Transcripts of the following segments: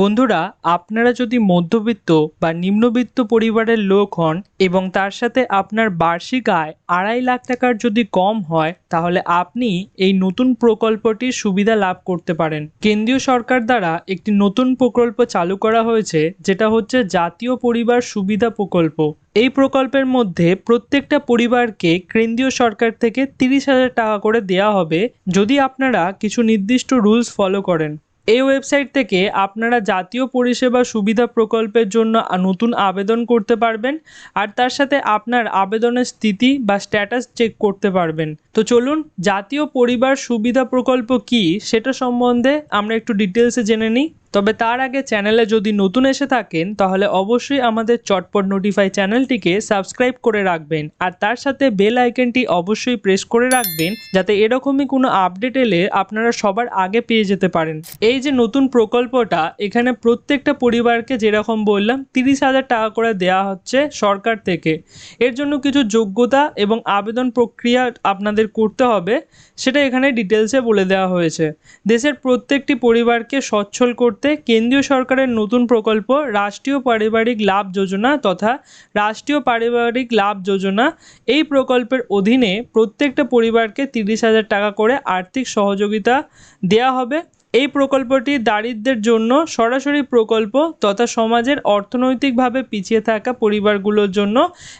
বন্ধুরা, আপনারা যদি মধ্যবিত্ত বা নিম্নবিত্ত পরিবারের লোক হন এবং তার সাথে আপনার বার্ষিক আয় আড়াই লাখ টাকার যদি কম হয়, তাহলে আপনি এই নতুন প্রকল্পটির সুবিধা লাভ করতে পারেন। কেন্দ্রীয় সরকার দ্বারা একটি নতুন প্রকল্প চালু করা হয়েছে, যেটা হচ্ছে জাতীয় পরিবার সুবিধা প্রকল্প। এই প্রকল্পের মধ্যে প্রত্যেকটা পরিবারকে কেন্দ্রীয় সরকার থেকে তিরিশ হাজার টাকা করে দেওয়া হবে, যদি আপনারা কিছু নির্দিষ্ট রুলস ফলো করেন। এই ওয়েবসাইট থেকে আপনারা জাতীয় পরিষেবা সুবিধা প্রকল্পের জন্য নতুন আবেদন করতে পারবেন, আর তার সাথে আপনার আবেদনের স্থিতি বা স্ট্যাটাস চেক করতে পারবেন। তো চলুন, জাতীয় পরিবার সুবিধা প্রকল্প কি সেটা সম্বন্ধে আমরা একটু ডিটেলসে জেনে নিই। তবে তার আগে চ্যানেলে যদি নতুন এসে থাকেন, তাহলে অবশ্যই আমাদের চটপট নোটিফাই চ্যানেলটিকে সাবস্ক্রাইব করে রাখবেন। আর তার সাথে বেল আইকনটি অবশ্যই প্রেস করে রাখবেন, যাতে এরকমই কোনো আপডেট এলে আপনারা সবার আগে পেয়ে যেতে পারেন। এই যে নতুন প্রকল্পটা, এখানে প্রত্যেকটা পরিবারকে যেরকম বললাম, তিরিশ হাজার টাকা করে দেওয়া হচ্ছে সরকার থেকে। এর জন্য কিছু যোগ্যতা এবং আবেদন প্রক্রিয়া আপনাদের করতে হবে, সেটা এখানে ডিটেলসে বলে দেওয়া হয়েছে। দেশের প্রত্যেকটি পরিবারকে সচ্ছল করতে কেন্দ্রীয় সরকারের নতুন প্রকল্প রাষ্ট্রীয় পারিবারিক লাভ যোজনা তথা রাষ্ট্রীয় পারিবারিক লাভ যোজনা, এই প্রকল্পের অধীনে প্রত্যেকটা পরিবারকে তিরিশ হাজার টাকা করে আর্থিক সহযোগিতা দেওয়া হবে। এই প্রকল্পটি দারিদ্রের জন্য সরাসরি প্রকল্প তথা সমাজের অর্থনৈতিকভাবে পিছিয়ে থাকা পরিবারগুলোর জন্য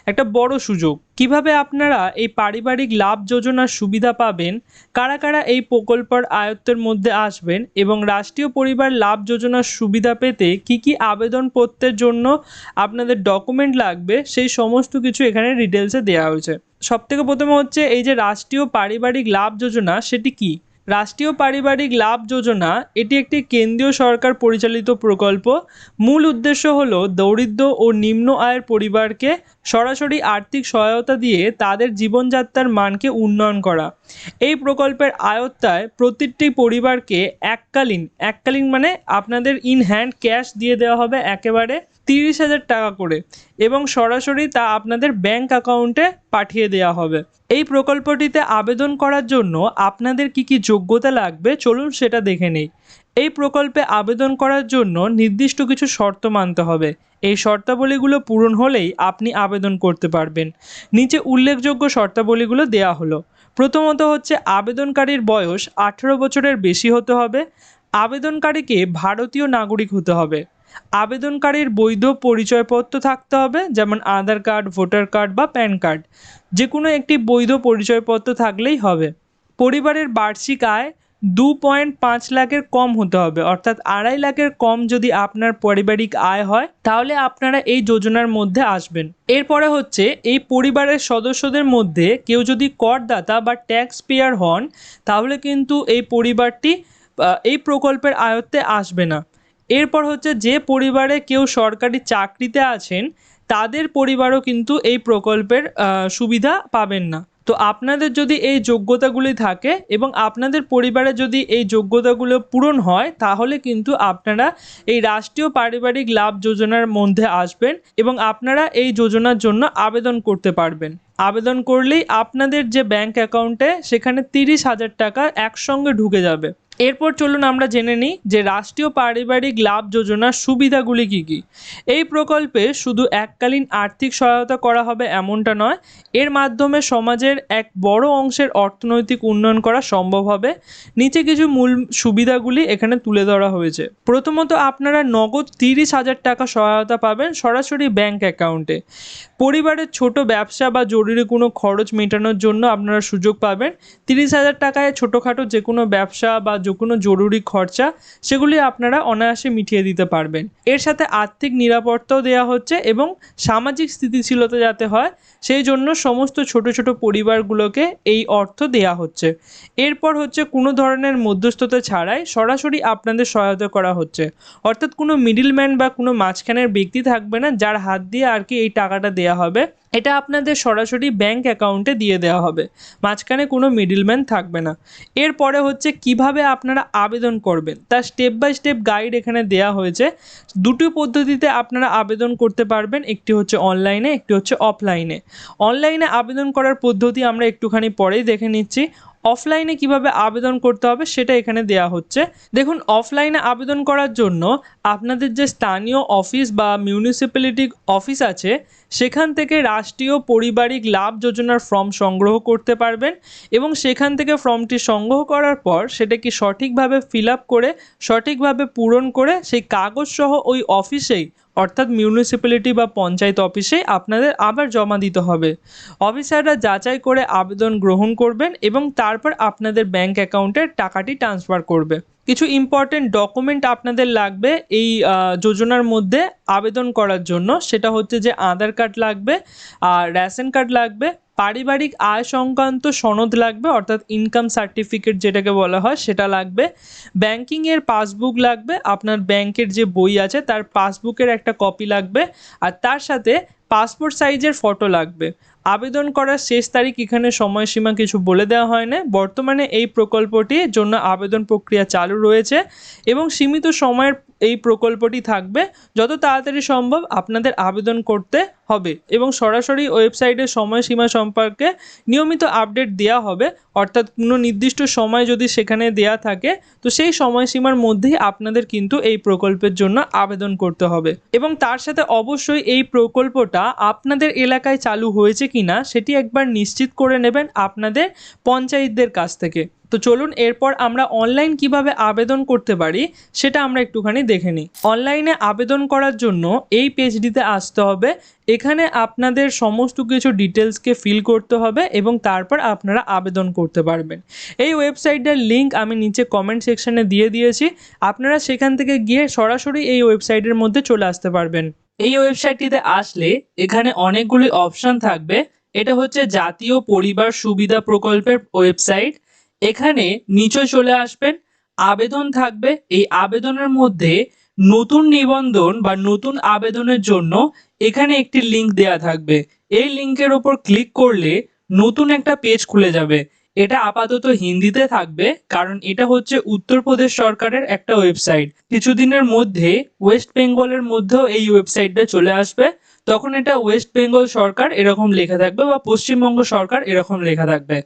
একটা বড় সুযোগ। কীভাবে আপনারা এই পারিবারিক লাভ যোজনার সুবিধা পাবেন? কারা কারা এই প্রকল্পের আয়ত্তের মধ্যে আসবেন? এবং রাষ্ট্রীয় পরিবার লাভ যোজনার সুবিধা পেতে কি কি আবেদনপত্রের জন্য আপনাদের ডকুমেন্ট লাগবে? সেই সমস্ত কিছু এখানে ডিটেলসে দেওয়া হয়েছে। সবথেকে প্রথমে হচ্ছে এই যে রাষ্ট্রীয় পারিবারিক লাভ যোজনা, সেটি কী? রাষ্ট্রীয় পারিবারিক লাভ যোজনা, এটি একটি কেন্দ্রীয় সরকার পরিচালিত প্রকল্প। মূল উদ্দেশ্য হলো দরিদ্র ও নিম্ন আয়ের পরিবারকে সরাসরি আর্থিক সহায়তা দিয়ে তাদের জীবনযাত্রার মানকে উন্নয়ন করা। এই প্রকল্পের আয়ত্তায় প্রতিটি পরিবারকে এককালীন এককালীন মানে আপনাদের ইন হ্যান্ড ক্যাশ দিয়ে দেওয়া হবে একেবারে তিরিশ হাজার টাকা করে এবং সরাসরি তা আপনাদের ব্যাঙ্ক অ্যাকাউন্টে পাঠিয়ে দেওয়া হবে। এই প্রকল্পটিতে আবেদন করার জন্য আপনাদের কি কি যোগ্যতা লাগবে চলুন সেটা দেখে নেই। এই প্রকল্পে আবেদন করার জন্য নির্দিষ্ট কিছু শর্ত মানতে হবে। এই শর্তাবলীগুলো পূরণ হলেই আপনি আবেদন করতে পারবেন। নিচে উল্লেখযোগ্য শর্তাবলীগুলো দেওয়া হলো। প্রথমত হচ্ছে আবেদনকারীর বয়স আঠেরো বছরের বেশি হতে হবে। আবেদনকারীকে ভারতীয় নাগরিক হতে হবে। আবেদনকারীর বৈধ পরিচয়পত্র থাকতে হবে, যেমন আধার কার্ড, ভোটার কার্ড বা প্যান কার্ড। যে কোনো একটি বৈধ পরিচয়পত্র থাকলেই হবে। পরিবারের বার্ষিক আয় দু পয়েন্ট পাঁচ লাখের কম হতে হবে, অর্থাৎ আড়াই লাখের কম যদি আপনার পারিবারিক আয় হয়, তাহলে আপনারা এই যোজনার মধ্যে আসবেন। এরপরে হচ্ছে, এই পরিবারের সদস্যদের মধ্যে কেউ যদি করদাতা বা ট্যাক্স পেয়ার হন, তাহলে কিন্তু এই পরিবারটি এই প্রকল্পের আয়ত্তে আসবে না। এরপর হচ্ছে যে পরিবারে কেউ সরকারি চাকরিতে আছেন, তাদের পরিবারও কিন্তু এই প্রকল্পের সুবিধা পাবেন না। তো আপনাদের যদি এই যোগ্যতাগুলি থাকে এবং আপনাদের পরিবারে যদি এই যোগ্যতাগুলো পূরণ হয়, তাহলে কিন্তু আপনারা এই রাষ্ট্রীয় পারিবারিক লাভ যোজনার মধ্যে আসবেন এবং আপনারা এই যোজনার জন্য আবেদন করতে পারবেন। আবেদন করলেই আপনাদের যে ব্যাঙ্ক অ্যাকাউন্টে সেখানে তিরিশ হাজার টাকা একসঙ্গে ঢুকে যাবে। এরপর চলুন আমরা জেনে নিই যে রাষ্ট্রীয় পারিবারিক লাভ যোজনার সুবিধাগুলি কী কী। এই প্রকল্পে শুধু এককালীন আর্থিক সহায়তা করা হবে এমনটা নয়, এর মাধ্যমে সমাজের এক বড় অংশের অর্থনৈতিক উন্নয়ন করা সম্ভব হবে। নিচে কিছু মূল সুবিধাগুলি এখানে তুলে ধরা হয়েছে। প্রথমত আপনারা নগদ তিরিশ হাজার টাকা সহায়তা পাবেন সরাসরি ব্যাঙ্ক অ্যাকাউন্টে। পরিবারের ছোট ব্যবসা বা জরুরি কোনো খরচ মেটানোর জন্য আপনারা সুযোগ পাবেন। তিরিশ হাজার টাকায় ছোটোখাটো যে কোনো ব্যবসা বা যে কোনো জরুরি খরচা, সেগুলি আপনারা অনায়াসে মিটিয়ে দিতে পারবেন। এর সাথে আর্থিক নিরাপত্তাও দেওয়া হচ্ছে এবং সামাজিক স্থিতিশীলতা যাতে হয়, সেই জন্য সমস্ত ছোট ছোট পরিবারগুলোকে এই অর্থ দেওয়া হচ্ছে। এরপর হচ্ছে কোনো ধরনের মধ্যস্থতা ছাড়াই সরাসরি আপনাদের সহায়তা করা হচ্ছে। অর্থাৎ কোনো মিডিলম্যান বা কোনো মাঝখানের ব্যক্তি থাকবে না, যার হাত দিয়ে আর কি এই টাকাটা দেওয়া হবে, এটা আপনাদের সরাসরি ব্যাঙ্ক অ্যাকাউন্টে দিয়ে দেওয়া হবে। মাঝখানে কোনো মিডিলম্যান থাকবে না। এরপরে হচ্ছে কীভাবে আপনারা আবেদন করবেন। তার স্টেপ বাই স্টেপ গাইড এখানে দেওয়া হয়েছে। দুটি পদ্ধতিতে আপনারা আবেদন করতে পারবেন। একটি হচ্ছে অনলাইনে একটি হচ্ছে অফলাইনে অনলাইনে আবেদন করার পদ্ধতি আমরা একটুখানি পরেই দেখে নিচ্ছি। অফলাইনে কীভাবে আবেদন করতে হবে সেটা এখানে দেওয়া হচ্ছে। দেখুন অফলাইনে আবেদন করার জন্য আপনাদের যে স্থানীয় অফিস বা মিউনিসিপ্যালিটি অফিস আছে, সেখান থেকে রাষ্ট্রীয় পরিবারিক লাভ যোজনার ফর্ম সংগ্রহ করতে পারবেন এবং সেখান থেকে ফর্মটি সংগ্রহ করার পর সেটাকে সঠিকভাবে ফিল আপ করে, সঠিকভাবে পূরণ করে সেই কাগজ সহ ওই অফিসেই, অর্থাৎ মিউনিসিপ্যালিটি বা পঞ্চায়েত অফিসেই আপনাদের আবার জমা দিতে হবে। অফিসাররা যাচাই করে আবেদন গ্রহণ করবেন এবং তারপর আপনাদের ব্যাংক অ্যাকাউন্টে টাকাটি ট্রান্সফার করবে। কিছু ইম্পর্টেন্ট ডকুমেন্ট আপনাদের লাগবে এই যোজনার মধ্যে আবেদন করার জন্য। সেটা হচ্ছে যে আধার কার্ড লাগবে, আর রেশন কার্ড লাগবে পারিবারিক আয় সংক্রান্ত সনদ লাগবে, অর্থাৎ ইনকাম সার্টিফিকেট যেটাকে বলা হয়, সেটা লাগবে। ব্যাংকিংয়ের পাসবুক লাগবে, আপনার ব্যাংকের যে বই আছে, তার পাসবুকের একটা কপি লাগবে, আর তার সাথে পাসপোর্ট সাইজের ফটো লাগবে। আবেদন করার শেষ তারিখ এখানে সময়সীমা কিছু বলে দেওয়া হয় না বর্তমানে এই প্রকল্পটির জন্য আবেদন প্রক্রিয়া চালু রয়েছে এবং সীমিত সময়ের এই প্রকল্পটি থাকবে। যত তাড়াতাড়ি সম্ভব আপনাদের আবেদন করতে হবে এবং সরাসরি ওয়েবসাইটের সময়সীমা সম্পর্কে নিয়মিত আপডেট দেওয়া হবে। অর্থাৎ কোনো নির্দিষ্ট সময় যদি সেখানে দেয়া থাকে, তো সেই সময়সীমার মধ্যেই আপনাদের কিন্তু এই প্রকল্পের জন্য আবেদন করতে হবে। এবং তার সাথে অবশ্যই এই প্রকল্পটা আপনাদের এলাকায় চালু হয়েছে কিনা, সেটি একবার নিশ্চিত করে নেবেন আপনাদের পঞ্চায়েতদের কাছ থেকে। তো চলুন এরপর আমরা অনলাইন কীভাবে আবেদন করতে পারি, সেটা আমরা একটুখানি দেখে নিই। অনলাইনে আবেদন করার জন্য এই পেজটিতে আসতে হবে। এখানে আপনাদের সমস্ত কিছু ডিটেলসকে ফিল করতে হবে এবং তারপর আপনারা আবেদন করতে পারবেন। এই ওয়েবসাইটের লিঙ্ক আমি নিচে কমেন্ট সেকশনে দিয়ে দিয়েছি। আপনারা সেখান থেকে গিয়ে সরাসরি এই ওয়েবসাইটের মধ্যে চলে আসতে পারবেন। এই ওয়েবসাইটটিতে আসলে এখানে অনেকগুলি অপশন থাকবে। এটা হচ্ছে জাতীয় পরিবার সুবিধা প্রকল্পের ওয়েবসাইট এখানে নিচে চলে আসবেন, আবেদন থাকবে। এই আবেদনের মধ্যে নতুন নিবন্ধন বা নতুন আবেদনের জন্য এখানে একটি লিঙ্ক দেয়া থাকবে। এই লিংকের ওপর ক্লিক করলে নতুন একটা পেজ খুলে যাবে। এটা আপাতত হিন্দিতে থাকবে, কারণ এটা হচ্ছে উত্তরপ্রদেশ সরকারের একটা ওয়েবসাইট কিছুদিনের মধ্যে ওয়েস্ট বেঙ্গলের মধ্যেও এই ওয়েবসাইটটা চলে আসবে। তখন এটা ওয়েস্ট বেঙ্গল সরকার এরকম লেখা থাকবে বা পশ্চিমবঙ্গ সরকার এরকম লেখা থাকবে।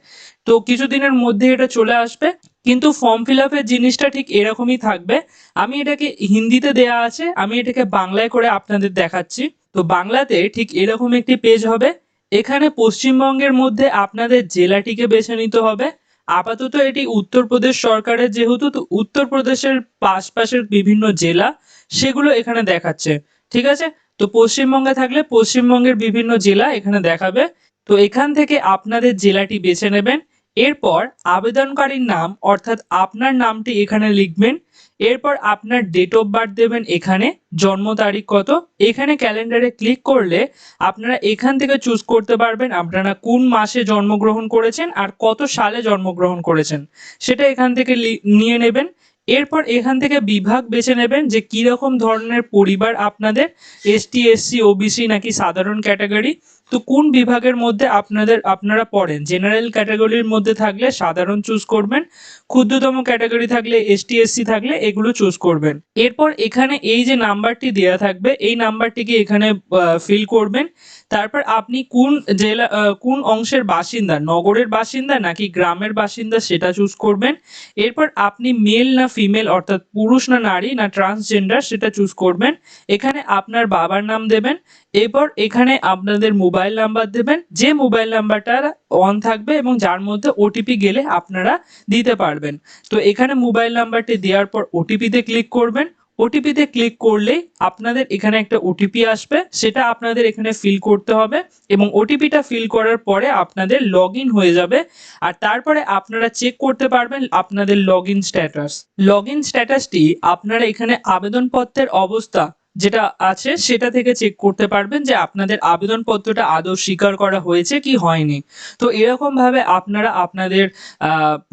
তো কিছুদিনের মধ্যে এটা চলে আসবে, কিন্তু ফর্ম ফিল আপের জিনিসটা ঠিক এরকমই থাকবে। আমি এটাকে হিন্দিতে দেয়া আছে, আমি এটাকে বাংলায় করে আপনাদের দেখাচ্ছি। তো বাংলাতে ঠিক এরকম একটি পেজ হবে। এখানে পশ্চিমবঙ্গের মধ্যে আপনাদের জেলাটিকে বেছে নিতে হবে। আপাতত এটি উত্তরপ্রদেশ সরকারের যেহেতু, তো উত্তরপ্রদেশের পাশপাশের বিভিন্ন জেলা সেগুলো এখানে দেখাচ্ছে। ঠিক আছে? তো পশ্চিমবঙ্গে থাকলে পশ্চিমবঙ্গের বিভিন্ন জেলা এখানে দেখাবে। তো এখান থেকে আপনাদের জেলাটি বেছে নেবেন। এরপর আবেদনকারীর নাম, অর্থাৎ আপনার নামটি এখানে লিখবেন। এরপর আপনার ডেট অফ বার্থ দেবেন এখানে, জন্ম তারিখ কত। এখানে ক্যালেন্ডারে ক্লিক করলে আপনারা এখান থেকে চুজ করতে পারবেন আপনারা কোন মাসে জন্মগ্রহণ করেছেন আর কত সালে জন্মগ্রহণ করেছেন। সেটা এখান থেকে নিয়ে নেবেন। এরপর এখান থেকে বিভাগ বেছে নেবেন যে কি রকম ধরনের পরিবার আপনাদের এসটি এসসি ওবিসি নাকি সাধারণ ক্যাটাগরি তো কোন বিভাগের মধ্যে আপনাদের, আপনারা পড়েন? জেনারেল ক্যাটাগরির মধ্যে থাকলে সাধারণ চুজ করবেন, ক্ষুদ্রতম ক্যাটাগরি থাকলে এসটি এসসি থাকলে এগুলো চুজ করবেন। এরপর এখানে এই যে নাম্বারটি দেওয়া থাকবে, এই নাম্বারটিকে এখানে ফিল করবেন। তারপর আপনি কোন জেলা কোন অংশের বাসিন্দা? নগরের বাসিন্দা নাকি গ্রামের বাসিন্দা সেটা চুজ করবেন। এরপর আপনি মেল না ফিমেল অর্থাৎ পুরুষ না নারী না ট্রান্সজেন্ডার সেটা চুজ করবেন। এখানে আপনার বাবার নাম দেবেন। এরপর এখানে আপনাদের মোবাইল নাম্বার দেবেন, যে মোবাইল নাম্বারটা অন থাকবে এবং যার মধ্যে ওটিপি গেলে আপনারা দিতে পারবেন। তো এখানে মোবাইল নাম্বারটি দেওয়ার পর ওটিপিতে ক্লিক করবেন। ওটিপিতে ক্লিক করলেই আপনাদের এখানে একটা ওটিপি আসবে, সেটা আপনাদের এখানে ফিল করতে হবে এবং ওটিপিটা ফিল করার পরে আপনাদের লগ হয়ে যাবে। আর তারপরে আপনারা চেক করতে পারবেন আপনাদের log in status log in স্ট্যাটাসটি আপনারা এখানে আবেদনপত্রের অবস্থা যেটা আছে সেটা থেকে চেক করতে পারবেন যে আপনাদের আবেদনপত্রটা আদৌ স্বীকার করা হয়েছে কি হয়নি। তো এরকম ভাবে আপনারা আপনাদের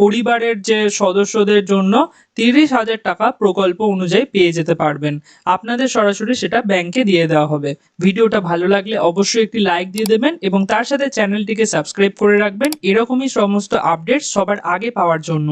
পরিবারের যে সদস্যদের জন্য তিরিশ হাজার টাকা প্রকল্প অনুযায়ী পেয়ে যেতে পারবেন। আপনাদের সরাসরি সেটা ব্যাংকে দিয়ে দেওয়া হবে। ভিডিওটা ভালো লাগলে অবশ্যই একটি লাইক দিয়ে দেবেন এবং তার সাথে চ্যানেলটিকে সাবস্ক্রাইব করে রাখবেন। এরকমই সমস্ত আপডেট সবার আগে পাওয়ার জন্য।